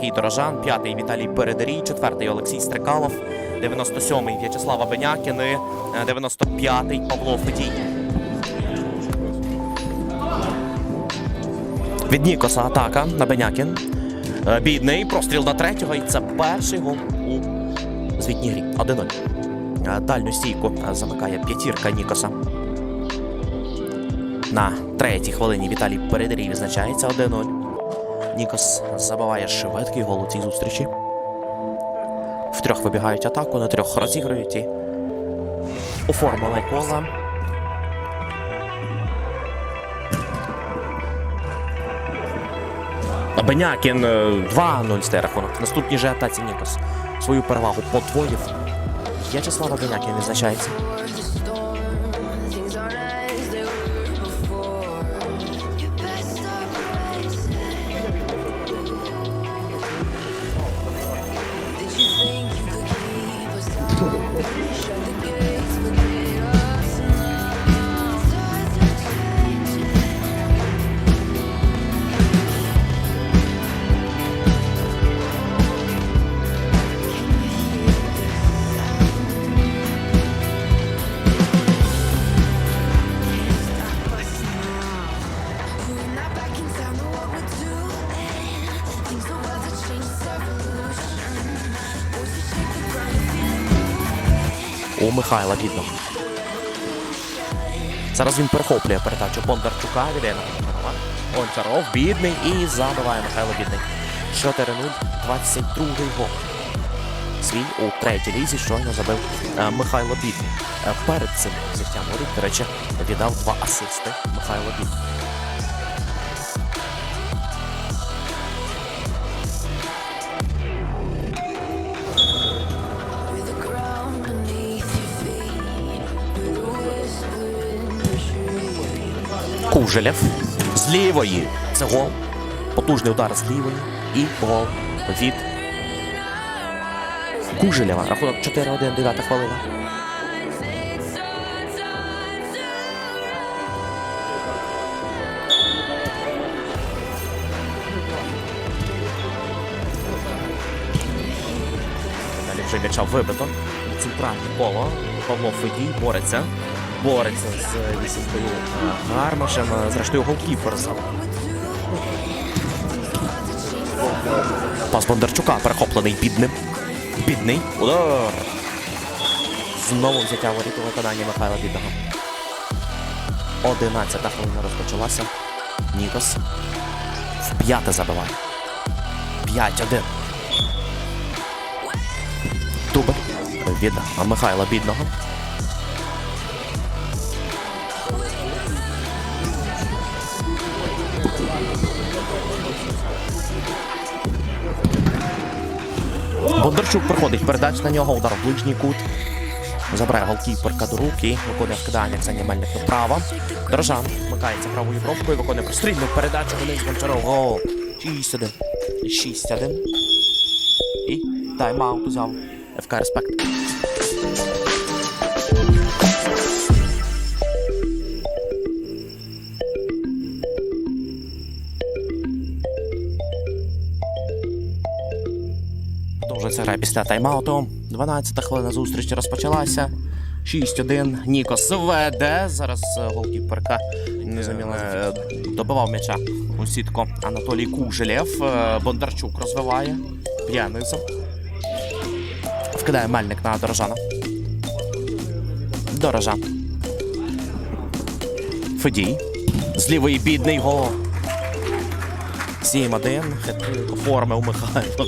Сергій Дорожан, 5-й Віталій Передарій, 4-й Олексій Стрикалов, 97-й В'ячеслава Бенякін і е, 95-й Павло Федій. Від Нікоса атака на Бенякін. Е, Бідний простріл на третього, і це перший гол у звітній грі. 1-0. Е, Дальню стійку е, замикає п'ятірка Нікоса. На третій хвилині Віталій Передарій відзначається 1-0. Нікос забиває швидкий гол у цій зустрічі. Втрьох вибігають атаку, на трьох розіграють і оформили кола. Бенякін е, 2-0 стає рахунок. Наступній же атаці Нікос свою перевагу подвоїв. В'ячеслава Бенякін відзначається. У Михайла Бідного. Зараз він перехоплює передачу Бондарчука. Віде на. Гончаров бідний і забиває Михайло Бідний. 4-0, 22-й гол. Свій у третій лізі щойно забив е, Михайло Бідний. Е, перед цим воріт, до речі, віддав два асисти Михайло Бідний. Кужелєв з лівої. Це гол. Потужний удар з лівої. І гол від Кужелєва. Рахунок 4-1, 9 хвилина. Далі вже м'яча вибито. Центральне коло. Павло Федій бореться. Бореться з Лісівкою Гармашем. Зрештою, голкіпер за Пас Бондарчука перехоплений бідним. Бідний. Удар. Знову взяття воріт у виконанні Михайла Бідного. 11 хвилина розпочалася. Нікос. В п'яте забиває. 5-1. Тубер від Михайла Бідного. Бондарчук проходить передач на нього, удар в ближній кут. Забирає голкіперка до руки, виконує вкидання Ксенія Мельник направо. Дорожан вмикається правою бровкою, виконує прострільну передачу вниз Гончаров. Гол. 6-1. 6-1. І тайм-аут узяв ФК Респект. Гра після тайм-ауту. 12-та хвилина зустрічі розпочалася. 6-1. Нікос веде. Зараз е, голкіперка незаміло е, добивав м'яча у сітку Анатолій Кужелєв. Е, Бондарчук розвиває. Б'є. Вкидає мельник на Дорожана. Дорожан. Федій. З лівої бідний гол. 7-1. Хитрик оформив Михайло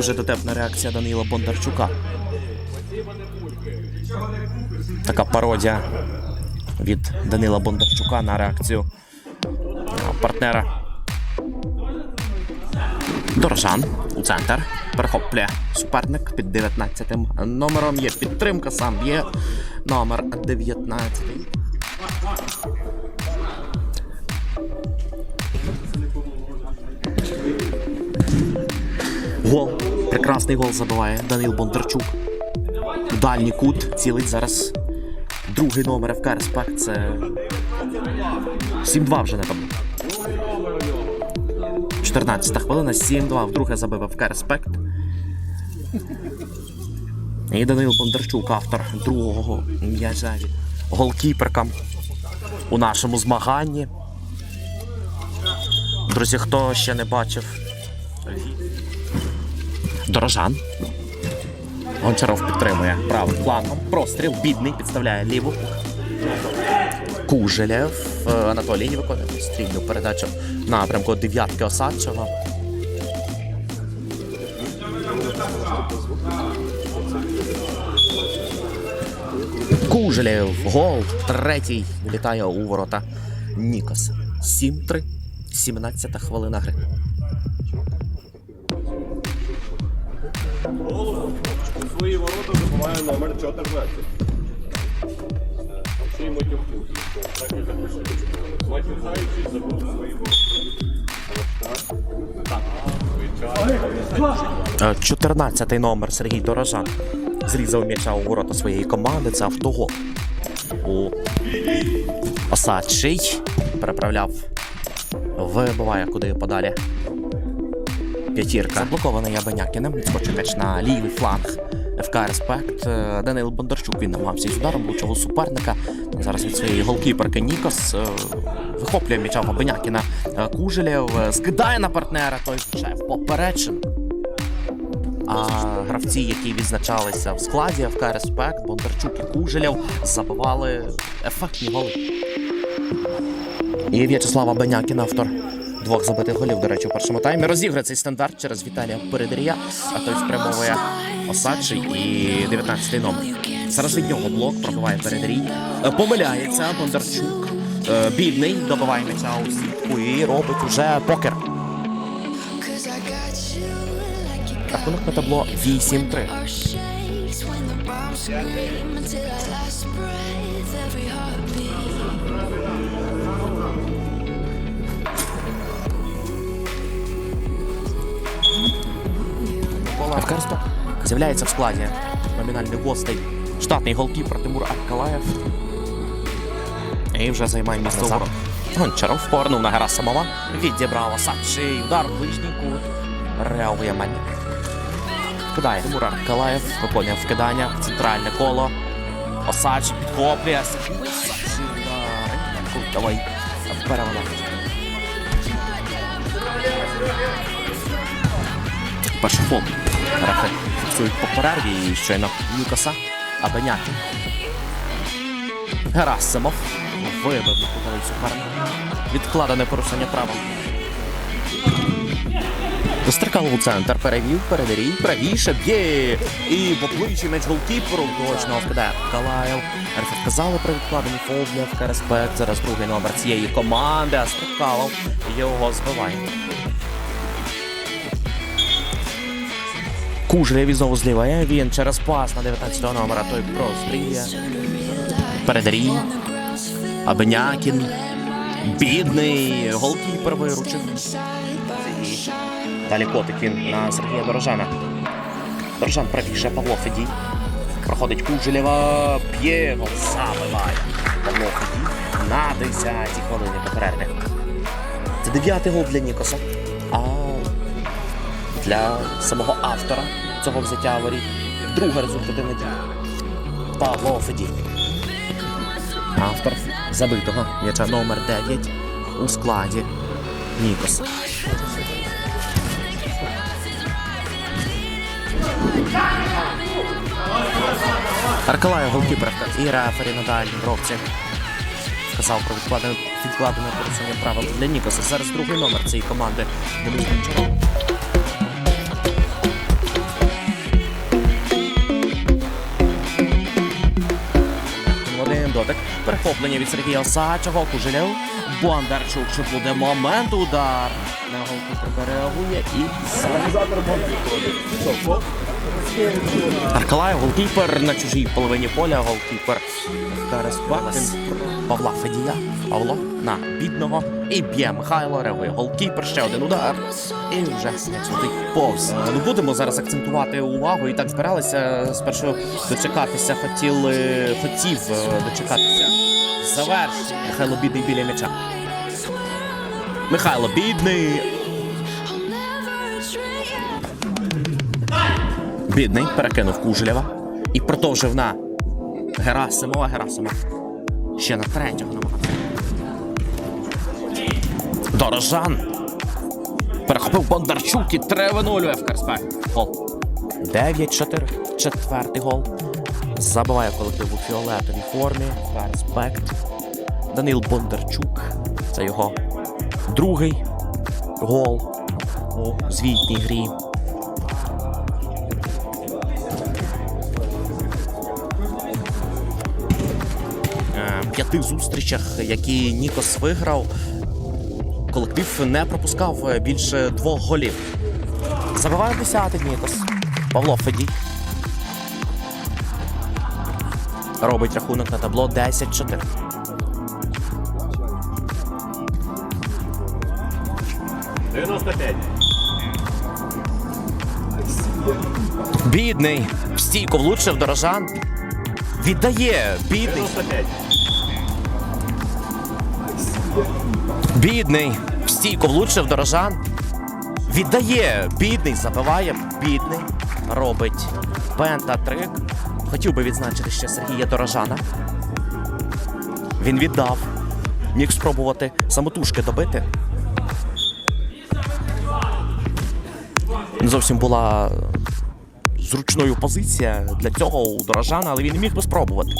Дуже дотепна реакція Данила Бондарчука. Така пародія від Данила Бондарчука на реакцію партнера. Дорожан у центр. Перехоплює суперник під 19 номером. Є підтримка, сам є номер 19. Гол. Прекрасний гол забиває Данил Бондарчук. Дальній кут цілить зараз Другий номер ФК Респект це 7-2 вже не там. 14 хвилина, 7-2. Вдруге забив ФК Респект. І Данил Бондарчук, автор другого м'яча від голкіперка у нашому змаганні. Друзі, хто ще не бачив Дорожан. Гончаров підтримує правим флангом. Простріл бідний, підставляє ліву. Кужелєв. Е, Анатолій виконує стрільну передачу напрямку дев'ятки Осадчого. Кужелєв. Гол. Третій влітає у ворота Нікос. 7-3. 17 хвилина гри. Забуває номер 14. Ще й. Так і запишу. Матюхаючись, забув свої ворота. 14 номер Сергій Дорожан зрізав м'яча у ворота своєї команди. Це автогол. У Осадчий переправляв. Вибиває куди подалі. П'ятірка. Заблокований Ябанякіним. Скочикач на лівий фланг. ФК Респект. Данил Бондарчук він намагався із ударом влучив суперника. Зараз від своєї голкіперки Нікос е, вихоплює м'яча Бабенякіна. Е, Кужелєв е, скидає на партнера, той влучає в. А гравці, які відзначалися в складі ФК Респект, Бондарчук і Кужелєв, забивали ефектні голи. І В'ячеслава Бенякін, автор двох забитих голів, до речі, у першому таймі. Розіграє цей стандарт через Віталія Передарія, а той спрямовує Осадчий і 19-й номер. Зараз від нього блок пробиває Передарій. Е, Помиляється Бондарчук. Е, Бідний добиває м'яча у сітку і робить уже покер. Рахунок на табло 8-3. when the bombs scream until our last breath, every heartbeat. ФК з'являється в складі номінальних гостей штатний голкіпер Тимур Аркалаєв. І вже займає місце ворот. Гончаров повернув на Герасимова. Відібрав Осадчий. Удар в ближній кут. Реагує Мельник. Вкидає Тимур Аркалаєв. Виконує вкидання. Центральне коло. Осадчий підхоплює. Давай. Перевела. Фол. Рефи фіксують по перерві і щойно Нікоса Абенякін. Герасимов вибив на кутовий суперник. Відкладене порушення права. Дострикав у центр, перевів, передарій, правіше, б'є. І по плечі меч голкіперу точно вкидає Калаєв. Рефи вказали про відкладені фол Респект. Зараз другий номер цієї команди, а Стрикалов його збиває. Кужелєв знову зліває. Він через пас на 19 номера той простріє. Передарій. Абенякін. Бідний. Голкіпер виручив. Далі котик він на Сергія Дорожана. Дорожан правіше Павло Федій. Проходить Кужелєва. П'є. Гол забиває. Павло Федій на 10-й хвилині по. Це дев'ятий гол для Нікоса. А для самого автора цього взяття воріт. Друга результативна дія. Павло Федій. Автор забитого м'яча номер 9 у складі Нікос. Аркалає голкіпер і рефері на дальній бровці. Сказав про відкладене, відкладене порушення правил для Нікоса. Зараз другий номер цієї команди Перехоплення від Сергія Осадчого. Кужелєв. Бондарчук. Чи буде момент удар? На голку реагує і Аркалаєв, голкіпер на чужій половині поля. Голкіпер. Та Респектин Павла Федія. Павло на бідного. І б'є Михайло, реагує голкіпер, ще один удар. І вже м'яч повз. Е, Ну будемо зараз акцентувати увагу. І так збиралися спершу дочекатися. Хотіли, хотів е, дочекатися. Завершення. Михайло бідний біля м'яча. Михайло бідний. Бідний перекинув Кужелєва і продовжив на Герасимова. Герасимов ще на третього намагався. Дорожан. Перехопив Бондарчук і тревинулює в Карспек. Гол. 9-4. Четвертий гол. Забиває колектив у фіолетовій формі. Перспект. Данил Бондарчук. Це його другий гол у звітній грі. П'яти зустрічах, які Нікос виграв, колектив не пропускав більше двох голів. Забиває десятий Нікос. Павло Федій. Робить рахунок на табло 10-4. Дев'яносто п'ять. Бідний. В стійку влучив дорожан. Віддає. Бідний. Дев'яносто п'ять. Бідний. В стійку влучив дорожан. Віддає. Бідний. Забиває. Бідний. Робить пентатрик. Хотів би відзначити ще Сергія Дорожана. Він віддав. Міг спробувати самотужки добити. Не зовсім була зручною позиція для цього у Дорожана, але він міг би спробувати.